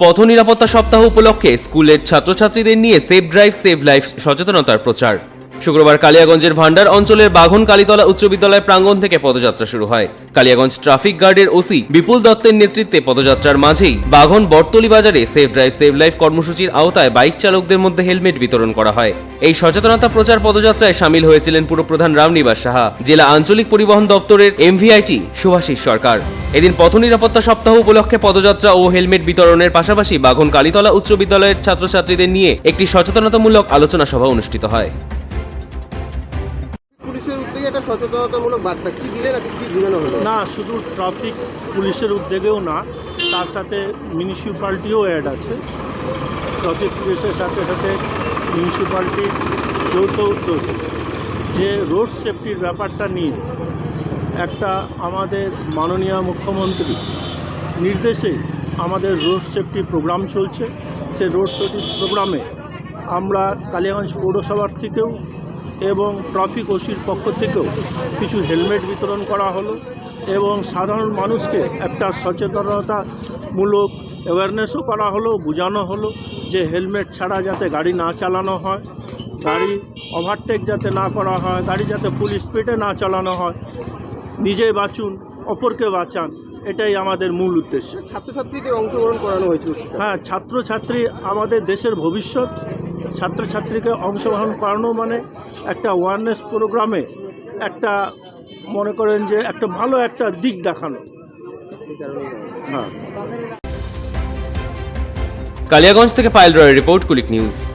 পথ নিরাপত্তা সপ্তাহ উপলক্ষে স্কুলের ছাত্রছাত্রীদের নিয়ে সেফ ড্রাইভ সেভ লাইফ সচেতনতার প্রচার। শুক্রবার কালিয়াগঞ্জের ভান্ডার অঞ্চলের বাঘন কালীতলা উচ্চ বিদ্যালয় প্রাঙ্গণ থেকে পদযাত্রা শুরু হয়। কালিয়াগঞ্জ ট্রাফিক গার্ডের ওসি বিপুল দত্তের নেতৃত্বে পদযাত্রার মাঝেই বাঘন বটতলি বাজারে সেফ ড্রাইভ সেভ লাইফ কর্মসূচির আওতায় বাইক চালকদের মধ্যে হেলমেট বিতরণ করা হয়। এই সচেতনতা প্রচার পদযাত্রায় সামিল হয়েছিলেন পুরপ্রধান রামনিবাস সাহা, জেলা আঞ্চলিক পরিবহন দপ্তরের এমভিআইটি সুভাষিস সরকার। এদিন পথ নিরাপত্তা সপ্তাহ উপলক্ষে পদযাত্রা ও হেলমেট বিতরণের পাশাপাশি বাঘন কালীতলা উচ্চ বিদ্যালয়ের ছাত্রছাত্রীদের নিয়ে একটি সচেতনতামূলক আলোচনা সভা অনুষ্ঠিত হয়। পুলিশের উদ্যোগে একটা সচেতনতামূলক বার্তা কি দিলেন আজকে কি ঝুলানো হলো? না, শুধু ট্রাফিক পুলিশের উদ্যোগেও না, তার সাথে মিউনিসিপ্যালিটিও অ্যাড আছে। ট্রাফিক পুলিশের সাথে সাথে মিউনিসিপ্যালিটির যৌথ উদ্যোগ। যে রোড সেফটির ব্যাপারটা নিয়ে একটা আমাদের মাননীয় মুখ্যমন্ত্রী নির্দেশে আমাদের রোড সেফটি প্রোগ্রাম চলছে। সে রোড সেফটি প্রোগ্রামে আমরা কালিয়াগঞ্জ পৌরসভার থেকেও এবং ট্রাফিক ওসির পক্ষ থেকেও কিছু হেলমেট বিতরণ করা হলো এবং সাধারণ মানুষকে একটা সচেতনতামূলক অ্যাওয়ারনেসও করা হলো বোঝানো হলো যে হেলমেট ছাড়া যাতে গাড়ি না চালানো হয় গাড়ি ওভারটেক যাতে না করা হয় গাড়ি যাতে ফুল স্পিডে না চালানো হয় নিজে বাঁচুন অপরকে বাঁচান এটাই আমাদের মূল উদ্দেশ্য। ছাত্রছাত্রীদের অংশগ্রহণ করানো হয়েছিল। হ্যাঁ ছাত্রছাত্রী আমাদের দেশের ভবিষ্যৎ ছাত্রছাত্রীকে অংশগ্রহণ করানো মানে একটা অ্যাওয়ারনেস প্রোগ্রামে একটা, মনে করেন যে একটা ভালো একটা দিক দেখানো। হ্যাঁ। কালিয়াগঞ্জ থেকে পাইল রয়ের রিপোর্ট, কুলিক নিউজ।